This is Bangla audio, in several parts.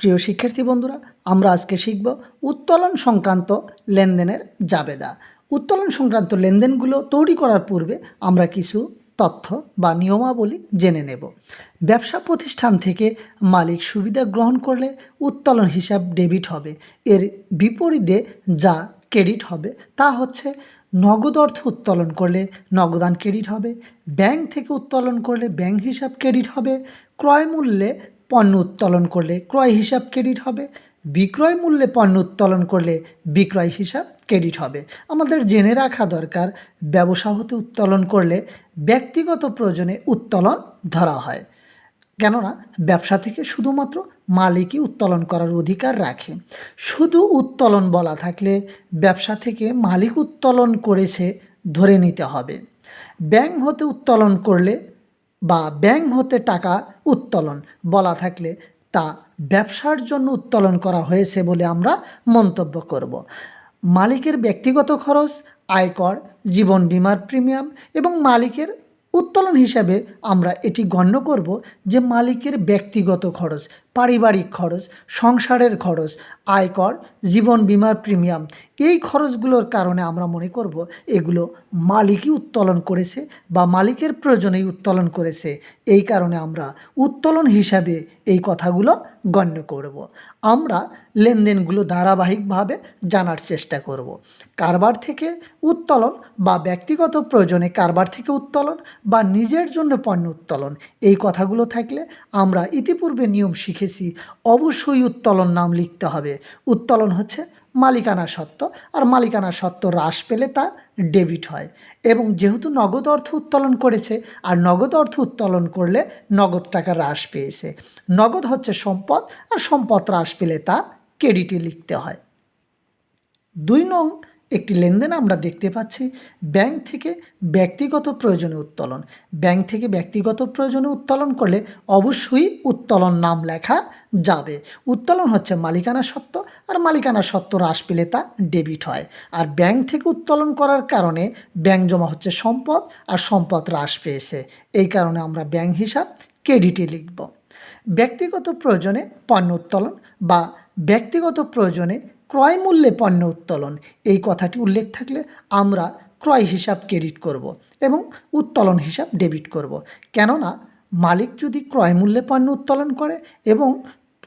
প্রিয় শিক্ষার্থী বন্ধুরা, আমরা আজকে শিখব উত্তোলন সংক্রান্ত লেনদেনের জাবেদা। উত্তোলন সংক্রান্ত লেনদেনগুলো তৈরি করার পূর্বে আমরা কিছু তথ্য বা নিয়মাবলী জেনে নেব। ব্যবসা প্রতিষ্ঠান থেকে মালিক সুবিধা গ্রহণ করলে উত্তোলন হিসাব ডেবিট হবে। এর বিপরীতে যা ক্রেডিট হবে, তা হচ্ছে নগদ অর্থ উত্তোলন করলে নগদান ক্রেডিট হবে, ব্যাংক থেকে উত্তোলন করলে ব্যাংক হিসাব ক্রেডিট হবে, ক্রয় মূল্যে পণ্য উত্তোলন করলে ক্রয় হিসাব ক্রেডিট হবে। বিক্রয় মূল্যে পণ্য উত্তোলন করলে বিক্রয় হিসাব ক্রেডিট হবে। আমাদের জেনে রাখা দরকার, ব্যবসা হতে উত্তোলন করলে ব্যক্তিগত প্রয়োজনে উত্তোলন ধরা হয়। কেননা, ব্যবসা থেকে শুধুমাত্র মালিকই উত্তোলন করার অধিকার রাখে। শুধু উত্তোলন বলা থাকলে ব্যবসা থেকে মালিক উত্তোলন করেছে ধরে নিতে হবে। ব্যাংক হতে উত্তোলন করলে বা ব্যাংক হতে টাকা উত্তোলন বলা থাকলে তা ব্যবসার জন্য উত্তোলন করা হয়েছে বলে আমরা মন্তব্য করব। মালিকের ব্যক্তিগত খরচ, আয়কর, জীবন বিমার প্রিমিয়াম এবং মালিকের উত্তোলন হিসাবে আমরা এটি গণ্য করব যে মালিকের ব্যক্তিগত খরচ পারিবারিক খরচ, সংসারের খরচ, আয়কর, জীবন বিমার প্রিমিয়াম, এই খরচগুলোর কারণে আমরা মনে করব এগুলো মালিকই উত্তোলন করেছে বা মালিকের প্রয়োজনেই উত্তোলন করেছে। এই কারণে আমরা উত্তোলন হিসাবে এই কথাগুলো গণ্য করব। আমরা লেনদেনগুলো ধারাবাহিকভাবে জানার চেষ্টা করব। কারবার থেকে উত্তোলন বা ব্যক্তিগত প্রয়োজনে কারবার থেকে উত্তোলন বা নিজের জন্য পণ্য উত্তোলন, এই কথাগুলো থাকলে আমরা ইতিপূর্বে নিয়ম শিখেছি অবশ্যই উত্তোলন নাম লিখতে হবে। উত্তোলন হচ্ছে মালিকানা সত্ত্ব আর মালিকানা সত্ত্ব হ্রাস পেলে তা ডেবিট হয়। এবং যেহেতু নগদ অর্থ উত্তোলন করেছে, আর নগদ অর্থ উত্তোলন করলে নগদ টাকা হ্রাস পেয়েছে। নগদ হচ্ছে সম্পদ, আর সম্পদ হ্রাস পেলে তা ক্রেডিটে লিখতে হয়। দুই নং একটি লেনদেন আমরা দেখতে পাচ্ছি, ব্যাংক থেকে ব্যক্তিগত প্রয়োজনে উত্তোলন। ব্যাংক থেকে ব্যক্তিগত প্রয়োজনে উত্তোলন করলে অবশ্যই উত্তোলন নাম লেখা যাবে। উত্তোলন হচ্ছে মালিকানা সত্ত্ব আর মালিকানা সত্ত্ব হ্রাস পেলে তা ডেবিট হয়। আর ব্যাংক থেকে উত্তোলন করার কারণে ব্যাংক জমা হচ্ছে সম্পদ আর সম্পদ হ্রাস পেয়েছে। এই কারণে আমরা ব্যাংক হিসাব ক্রেডিটে লিখব। ব্যক্তিগত প্রয়োজনে পণ্য উত্তোলন বা ব্যক্তিগত প্রয়োজনে ক্রয় মূল্যে পণ্য উত্তোলন। এই কথাটি উল্লেখ থাকলে আমরা ক্রয় হিসাব ক্রেডিট করব এবং উত্তোলন হিসাব ডেবিট করব। কেননা, মালিক যদি ক্রয় মূল্যে পণ্য উত্তোলন করে এবং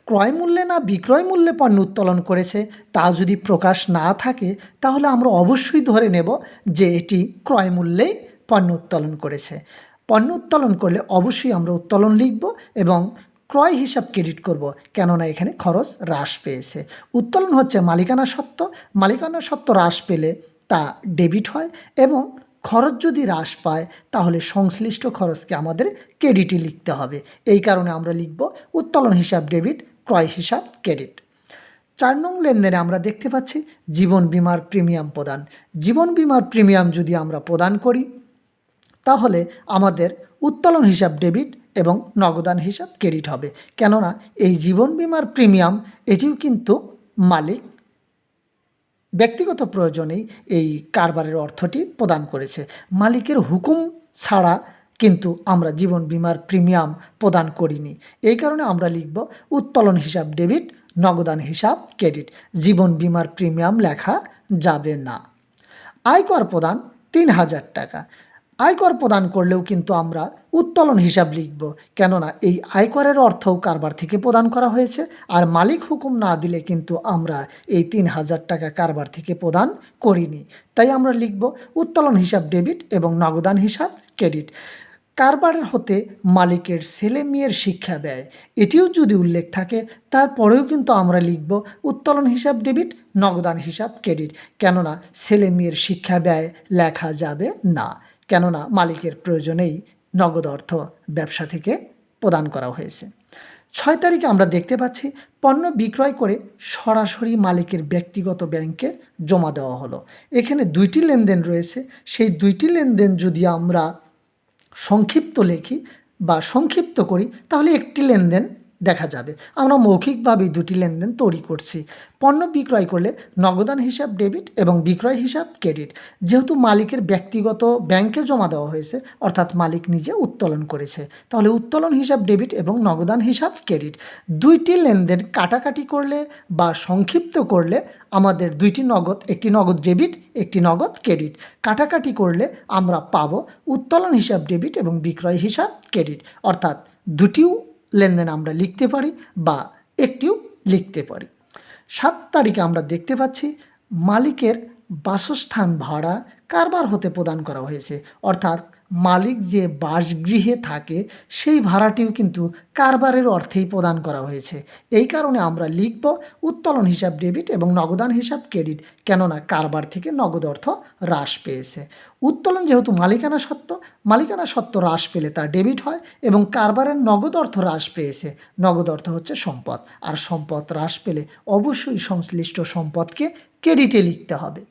ক্রয় মূল্যে না বিক্রয় মূল্যে পণ্য উত্তোলন করেছে, তা যদি প্রকাশ না থাকে, তাহলে আমরা অবশ্যই ধরে নেব যে এটি ক্রয় মূল্যেই পণ্য উত্তোলন করেছে। পণ্য উত্তোলন করলে অবশ্যই আমরা উত্তোলন লিখব এবং ক্রয় হিসাব ক্রেডিট করব, কেননা এখানে খরচ হ্রাস পেয়েছে। উত্তোলন হচ্ছে মালিকানা সত্ত্ব মালিকানা সত্ত্ব হ্রাস পেলে তা ডেবিট হয় এবং খরচ যদি হ্রাস পায়, তাহলে সংশ্লিষ্ট খরচকে আমাদের ক্রেডিটে লিখতে হবে। এই কারণে আমরা লিখব উত্তোলন হিসাব ডেবিট ক্রয় হিসাব ক্রেডিট চার নং লেনদেনে আমরা দেখতে পাচ্ছি জীবন বিমার প্রিমিয়াম প্রদান। জীবন বিমার প্রিমিয়াম যদি আমরা প্রদান করি, তাহলে আমাদের উত্তোলন হিসাব ডেবিট এবং নগদান হিসাব ক্রেডিট হবে। কেননা, এই জীবন বিমার প্রিমিয়াম এটিও কিন্তু মালিক ব্যক্তিগত প্রয়োজনেই এই কারবারের অর্থটি প্রদান করেছে। মালিকের হুকুম ছাড়া কিন্তু আমরা জীবন বিমার প্রিমিয়াম প্রদান করিনি। এই কারণে আমরা লিখব উত্তোলন হিসাব ডেবিট, নগদান হিসাব ক্রেডিট। জীবন বিমার প্রিমিয়াম লেখা যাবে না। আয়কর প্রদান তিন হাজার টাকা। আয়কর প্রদান করলেও কিন্তু আমরা উত্তোলন হিসাব লিখব। কেননা এই আয়করের অর্থও কারবার থেকে প্রদান করা হয়েছে। আর মালিক হুকুম না দিলে কিন্তু আমরা এই তিন হাজার টাকা কারবার থেকে প্রদান করিনি। তাই আমরা লিখব উত্তোলন হিসাব ডেবিট এবং নগদান হিসাব ক্রেডিট। কারবারের হতে মালিকের ছেলে মেয়ের শিক্ষা ব্যয়। এটিও যদি উল্লেখ থাকে, তারপরেও কিন্তু আমরা লিখব উত্তোলন হিসাব ডেবিট, নগদান হিসাব ক্রেডিট। কেননা ছেলে মেয়ের শিক্ষা ব্যয় লেখা যাবে না। কেননা মালিকের প্রয়োজনেই নগদ অর্থ ব্যবসা থেকে প্রদান করা হয়েছে। ছয় তারিখে আমরা দেখতে পাচ্ছি পণ্য বিক্রয় করে সরাসরি মালিকের ব্যক্তিগত ব্যাংকে জমা দেওয়া হলো। এখানে দুইটি লেনদেন রয়েছে। সেই দুইটি লেনদেন যদি আমরা সংক্ষিপ্ত লেখি বা সংক্ষিপ্ত করি, তাহলে একটি লেনদেন দেখা যাবে। আমরা মৌখিকভাবে দুটি লেনদেন তৈরি করছি। পণ্য বিক্রয় করলে নগদান হিসাব ডেবিট এবং বিক্রয় হিসাব ক্রেডিট। যেহেতু মালিকের ব্যক্তিগত ব্যাংকে জমা দেওয়া হয়েছে, অর্থাৎ মালিক নিজে উত্তোলন করেছে, তাহলে উত্তোলন হিসাব ডেবিট এবং নগদান হিসাব ক্রেডিট। দুইটি লেনদেন কাটাকাটি করলে বা সংক্ষিপ্ত করলে আমাদের দুইটি নগদ, একটি নগদ ডেবিট, একটি নগদ ক্রেডিট। কাটাকাটি করলে আমরা পাব উত্তোলন হিসাব ডেবিট এবং বিক্রয় হিসাব ক্রেডিট। অর্থাৎ দুটিও লেনদেন আমরা লিখতে পারি বা একটিও লিখতে পারি। সাত তারিখে আমরা দেখতে পাচ্ছি মালিকের বাসস্থান ভাড়া কারবার হতে প্রদান করা হয়েছে। অর্থাৎ মালিক যে বাসগৃহে থাকে, সেই ভাড়াটিও কিন্তু কারবারের অর্থেই প্রদান করা হয়েছে। এই কারণে আমরা লিখব, উত্তোলন হিসাব ডেবিট এবং নগদান হিসাব ক্রেডিট, কেননা কারবার থেকে নগদ অর্থ হ্রাস পেয়েছে। উত্তোলন যেহেতু মালিকানা সত্ত্ব মালিকানা সত্ত্ব হ্রাস পেলে তা ডেবিট হয় এবং কারবারের নগদ অর্থ হ্রাস পেয়েছে। নগদ অর্থ হচ্ছে সম্পদ, আর সম্পদ হ্রাস পেলে অবশ্যই সংশ্লিষ্ট সম্পদকে ক্রেডিটে লিখতে হবে।